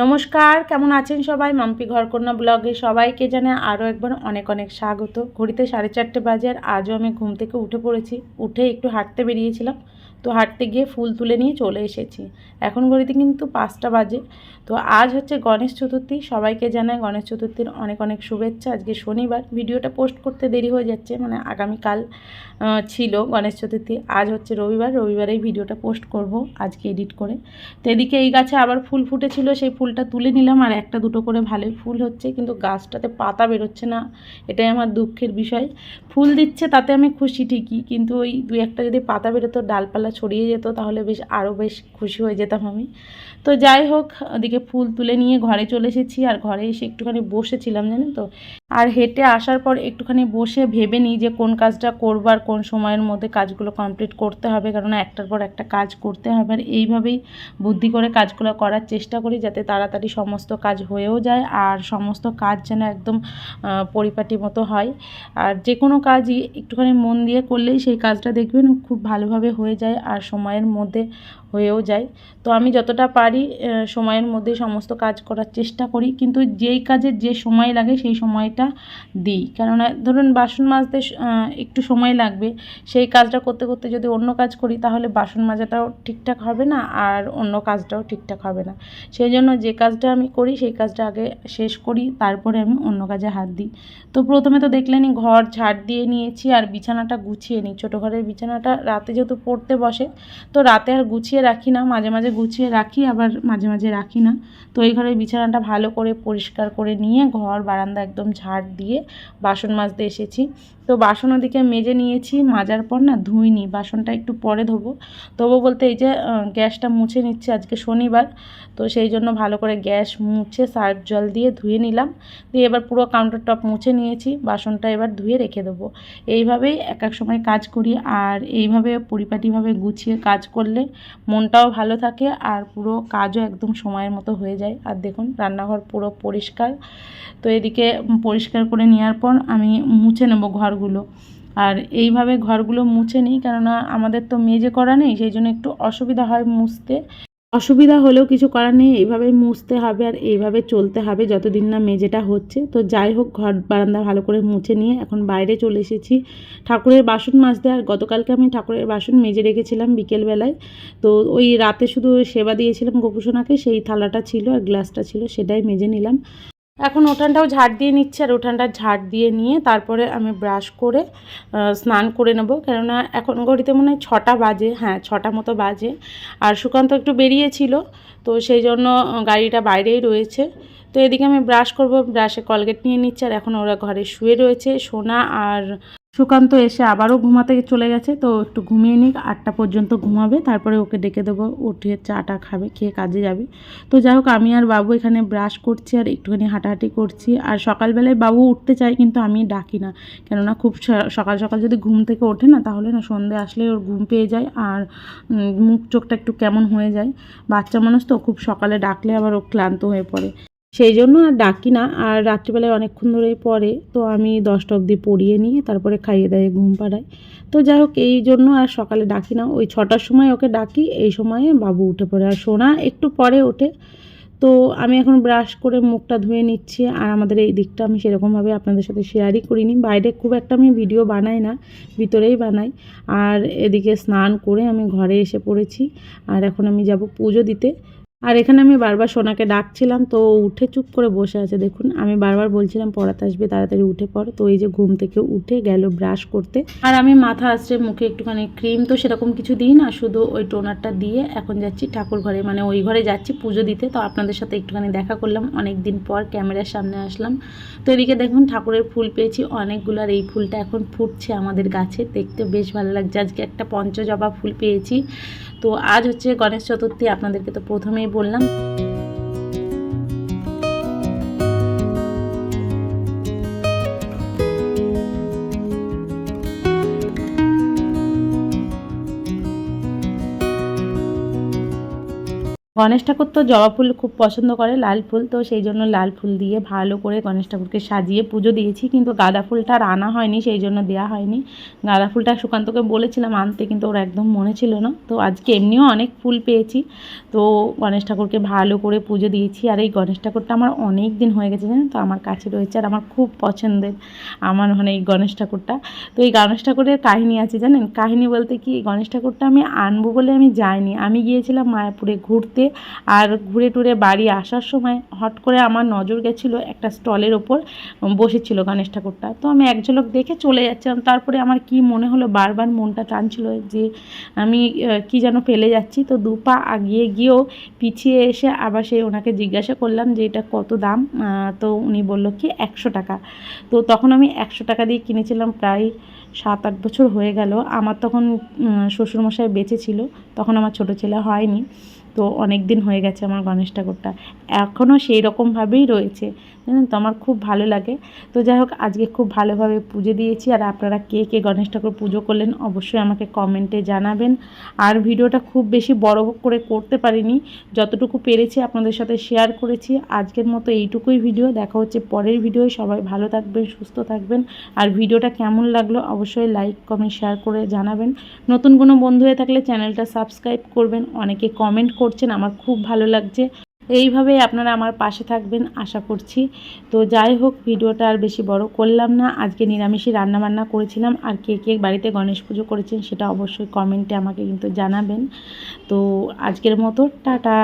নমস্কার, কেমন আছেন সবাই? মাম্পি ঘরকন্যা ব্লগে সবাইকে জানে আরও একবার অনেক অনেক স্বাগত। ঘড়িতে সাড়ে চারটে বাজে আর আজও আমি ঘুম থেকে উঠে পড়েছি। উঠে একটু হাঁটতে বেরিয়েছিলাম। তো হাঁটতে গিয়ে ফুল তুলে নিয়ে চলে এসেছি। এখন ঘড়িতে কিন্তু পাঁচটা বাজে। তো আজ হচ্ছে গণেশ চতুর্থী। সবাইকে জানায় গণেশ চতুর্থীর অনেক অনেক শুভেচ্ছা। আজকে শনিবার। ভিডিওটা পোস্ট করতে দেরি হয়ে যাচ্ছে মানে আগামীকাল ছিল গণেশ চতুর্থী। আজ হচ্ছে রবিবার। রবিবারেই ভিডিওটা পোস্ট করব, আজকে এডিট করে। তো এদিকে এই গাছে আবার ফুল ফুটেছিল, সেই ফুলটা তুলে নিলাম। আর একটা দুটো করে ভালোই ফুল হচ্ছে, কিন্তু গাছটাতে পাতা বেরোচ্ছে না। এটাই আমার দুঃখের বিষয়। ফুল দিচ্ছে তাতে আমি খুশি ঠিকই, কিন্তু ওই দু একটা যদি পাতা বেরোতো, ডালপালা ছড়িয়ে যেত, তাহলে বেশ আরও বেশ খুশি হয়ে যেতাম আমি। তো যাই হোক, ওদিকে ফুল তুলে নিয়ে ঘরে চলে এসেছি, আর ঘরে এসে একটুখানি বসেছিলাম, জানেন তো? আর হেঁটে আসার পর একটুখানি বসে ভেবে নিই যে কোন কাজটা করব আর কোন সময়ের মধ্যে কাজগুলো কমপ্লিট করতে হবে কারণ একটার পর একটা কাজ করতে হবে। আর এইভাবেই বুদ্ধি করে কাজগুলো করার চেষ্টা করি যাতে তাড়াতাড়ি সমস্ত কাজ হয়েও যায় আর সমস্ত কাজ যেন একদম পরিপাটি মতো হয়। আর যে কোনো কাজই একটুখানি মন দিয়ে করলেই সেই কাজটা দেখবেন খুব ভালোভাবে হয়ে যায় আর সময়ের মধ্যে হয়েও যায়। তো আমি যতটা পারি সময়ের মধ্যে সমস্ত কাজ করার চেষ্টা করি। কিন্তু যেই কাজের যে সময় লাগে, সেই সময়টা দিই। কেননা, ধরুন বাসন মাজতে একটু সময় লাগবে। সেই কাজটা করতে করতে যদি অন্য কাজ করি, তাহলে বাসন মাজাটাও ঠিকঠাক হবে না, আর অন্য কাজটাও ঠিকঠাক হবে না। সেই জন্য যে কাজটা আমি করি, সেই কাজটা আগে শেষ করি, তারপরে আমি অন্য কাজে হাত দিই। তো প্রথমে তো দেখলেনই, ঘর ঝাড় দিয়ে নিয়েছি, আর বিছানাটা গুছিয়ে নিই। ছোটো ঘরের বিছানাটা রাতে যেহেতু পড়তে বসে, তো রাতে আর গুছিয়ে রাখি না, মাঝে মাঝে গুছিয়ে রাখি, আবার মাঝে মাঝে রাখি না। তো এই ঘরের বিছানাটা ভালো করে পরিষ্কার করে নিয়ে ঘর বারান্দা একদম ঝাড় দিয়ে বাসন মাজতে এসেছি। তো বাসন ওদিকে মেজে নিয়েছি, মাজার পর না ধুইনি, বাসনটা একটু পরে ধোবো। ধোবো বলতে এই যে গ্যাসটা মুছে নিচ্ছে আজকে শনিবার, তো সেই জন্য ভালো করে গ্যাস মুছে সার্ফ জল দিয়ে ধুয়ে নিলাম। দিয়ে এবার পুরো কাউন্টার টপ মুছে নিয়েছি, বাসনটা এবার ধুয়ে রেখে দেবো। এইভাবেই এক এক সময় কাজ করি, আর এইভাবে পরিপাটিভাবে গুছিয়ে কাজ করলে মনটাও ভালো থাকে, আর পুরো কাজও একদম সময়ের মতো হয়ে যায়। আর দেখুন, রান্নাঘর পুরো পরিষ্কার। তো এদিকে পরিষ্কার করে নেওয়ার পর আমি মুছে নেব ঘরগুলো। আর এইভাবে ঘরগুলো মুছে নিই, কেননা আমাদের তো মেজে করা নেই, সেই জন্য একটু অসুবিধা হয় মুছতে। অসুবিধা হলেও কিছু করার নেই, এইভাবেই মুছতে হবে আর এইভাবে চলতে হবে যতদিন না মেজেটা হচ্ছে। তো যাই হোক, ঘর বারান্দা ভালো করে মুছে নিয়ে এখন বাইরে চলে এসেছি। ঠাকুরের বাসন মাজতে, আর গতকালকে আমি ঠাকুরের বাসন মেজে রেখেছিলাম বিকেলবেলায়। তো ওই রাতে শুধু সেবা দিয়েছিলাম গোপুসোনাকে, সেই থালাটা ছিল আর গ্লাসটা ছিল, সেটাই মেজে নিলাম। এখন উঠানটাও ঝাড় দিয়ে নিচ্ছে, আর উঠানটা ঝাড় দিয়ে নিয়ে তারপরে আমি ব্রাশ করে স্নান করে নেব। কেননা এখন ঘড়িতে মনে হয় ছটা বাজে হ্যাঁ ছটা মতো বাজে। আর সুকান্ত একটু বেরিয়েছিল, তো সেই জন্য গাড়িটা বাইরেই রয়েছে। তো এদিকে আমি ব্রাশ করব, ব্রাশে কলগেট নিয়ে নিচ্ছে, আর এখন ওরা ঘরে শুয়ে রয়েছে, সোনা আর সুকান্ত এসে আবারও ঘুমাতে চলে গেছে, তো একটু ঘুমিয়ে নিক, আটটা পর্যন্ত ঘুমাবে, তারপরে ওকে ডেকে দেবো, উঠে চাটা খাবে, খেয়ে কাজে যাবে। তো যাই হোক, আমি আর বাবু এখানে ব্রাশ করছি আর একটুখানি হাঁটাহাঁটি করছি। আর সকালবেলায় বাবু উঠতে চায়, কিন্তু আমি ডাকি না। কেননা খুব সকাল সকাল যদি ঘুম থেকে ওঠে না, তাহলে না সন্ধে আসলে ওর ঘুম পেয়ে যায় আর মুখ চোখটা একটু কেমন হয়ে যায়। বাচ্চা মানুষ তো, খুব সকালে ডাকলে আবার ও ক্লান্ত হয়ে পড়ে। সেই জন্য আর ডাকি না। আর রাত্রিবেলায় অনেকক্ষণ ধরেই পড়ে। তো আমি দশটা অবধি পড়িয়ে নিয়ে তারপরে খাইয়ে দাইয়ে ঘুম পাড়াই। তো যাই হোক, এই জন্য আর সকালে ডাকি না। ওই ছটার সময় ওকে ডাকি, এই সময়ে বাবু উঠে পড়ে। আর সোনা একটু পরে ওঠে। তো আমি এখন ব্রাশ করে মুখটা ধুয়ে নিচ্ছি। আর আমাদের এই দিকটা আমি সেরকমভাবে আপনাদের সাথে শেয়ারই করিনি। বাইরে খুব একটা আমি ভিডিও বানাই না, ভিতরেই বানাই। আর এদিকে স্নান করে আমি ঘরে এসে পড়েছি। আর এখন আমি যাব পুজো দিতে। আর এখানে আমি বারবার সোনাকে ডাকছিলাম, তো উঠে চুপ করে বসে আছে। দেখুন, আমি বারবার বলছিলাম, পড়াতে আসবে, তাড়াতাড়ি উঠে পড়। তো এই যে ঘুম থেকে উঠে গেল ব্রাশ করতে। আর আমি মাথা আসছে মুখে একটুখানি ক্রিম, তো সেরকম কিছু দিই না, শুধু ওই টোনারটা দিয়ে এখন যাচ্ছি ঠাকুর ঘরে। মানে ওই ঘরে যাচ্ছি পুজো দিতে, তো আপনাদের সাথে একটুখানি দেখা করলাম। অনেক দিন পর ক্যামেরার সামনে আসলাম। তো এদিকে দেখুন, ঠাকুরের ফুল পেয়েছি অনেকগুলো, আর এই ফুলটা এখন ফুটছে আমাদের গাছে। দেখতে বেশ ভালো লাগছে। আজকে একটা পঞ্চজবা ফুল পেয়েছি। তো আজ হচ্ছে গণেশ চতুর্থী আপনাদেরকে তো প্রথমেই বললাম। গণেশ ঠাকুর তো জবা ফুল খুব পছন্দ করে, লাল ফুল, তো সেই জন্য লাল ফুল দিয়ে ভালো করে গণেশ ঠাকুরকে সাজিয়ে পুজো দিয়েছি। কিন্তু গাঁদা ফুলটা আর আনা হয়নি, সেই জন্য দেওয়া হয়নি। গাঁদা ফুলটা সুকান্তকে বলেছিলাম আনতে, কিন্তু ওর একদম মনে ছিল না। তো আজকে এমনিও অনেক ফুল পেয়েছি। তো গণেশ ঠাকুরকে ভালো করে পুজো দিয়েছি। আর এই গণেশ ঠাকুরটা আমার অনেক দিন হয়ে গেছে জানেন তো, আমার কাছে রয়েছে আর আমার খুব পছন্দের, আমার মানে এই গণেশ ঠাকুরটা। তো এই গণেশ ঠাকুরের কাহিনী আছে জানেন? কাহিনী বলতে কি গণেশ ঠাকুরটা আমি আনব বলে আমি যাইনি। আমি গিয়েছিলাম মায়াপুরে ঘুরতে আর ঘুরে টুরে বাড়ি আসার সময় হট করে আমার নজর গেছিল একটা স্টলের ওপর বসেছিল গণেশ ঠাকুরটা। তো আমি এক ঝলক দেখে চলে যাচ্ছিলাম। তারপরে আমার কি মনে হলো, বারবার মনটা টানছিল যে আমি কি যেন ফেলে যাচ্ছি। তো দু পা আগিয়ে গিয়েও পিছিয়ে এসে আবার সেই ওনাকে জিজ্ঞাসা করলাম যে এটা কত দাম? তো উনি বলল কি, একশো টাকা। তো তখন আমি একশো টাকা দিয়ে কিনেছিলাম। প্রায় সাত আট বছর হয়ে গেল। আমার তখন শ্বশুরমশাই বেঁচে ছিল। তখন আমার ছোটো ছেলে হয়নি। তো অনেক দিন হয়ে গেছে আমার গণেশ ঠাকুরটা। এখনও সেই রকমভাবেই রয়েছে। জানেন তো, আমার খুব ভালো লাগে। তো যাই হোক, আজকে খুব ভালোভাবে পুজো দিয়েছি। আর আপনারা কে কে গণেশ ঠাকুর পুজো করলেন অবশ্যই আমাকে কমেন্টে জানাবেন। আর ভিডিওটা খুব বেশি বড় করে করতে পারিনি, যতটুকু পেরেছি আপনাদের সাথে শেয়ার করেছি। আজকের মতো এইটুকুই ভিডিও, দেখা হচ্ছে পরের ভিডিও সবাই ভালো থাকবেন, সুস্থ থাকবেন। আর ভিডিওটা কেমন লাগল অবশ্যই লাইক, কমেন্ট, শেয়ার করে জানাবেন। নতুন কোনো বন্ধু হয়ে থাকলে চ্যানেলটা সাবস্ক্রাইব করবেন, অনেকে কমেন্ট করছেন, আমার খুব ভালো লাগছে। এইভাবেই আপনারা আমার পাশে থাকবেন, আশা করছি। তো যাই হোক, ভিডিওটা আর বেশি বড় করলাম না। আজকে নিরামিষই রান্নাবান্না করেছিলাম। আর কে কে বাড়িতে গণেশ পুজো করেছেন সেটা অবশ্যই কমেন্টে আমাকে কিন্তু জানাবেন। তো আজকের মতো, টাটা!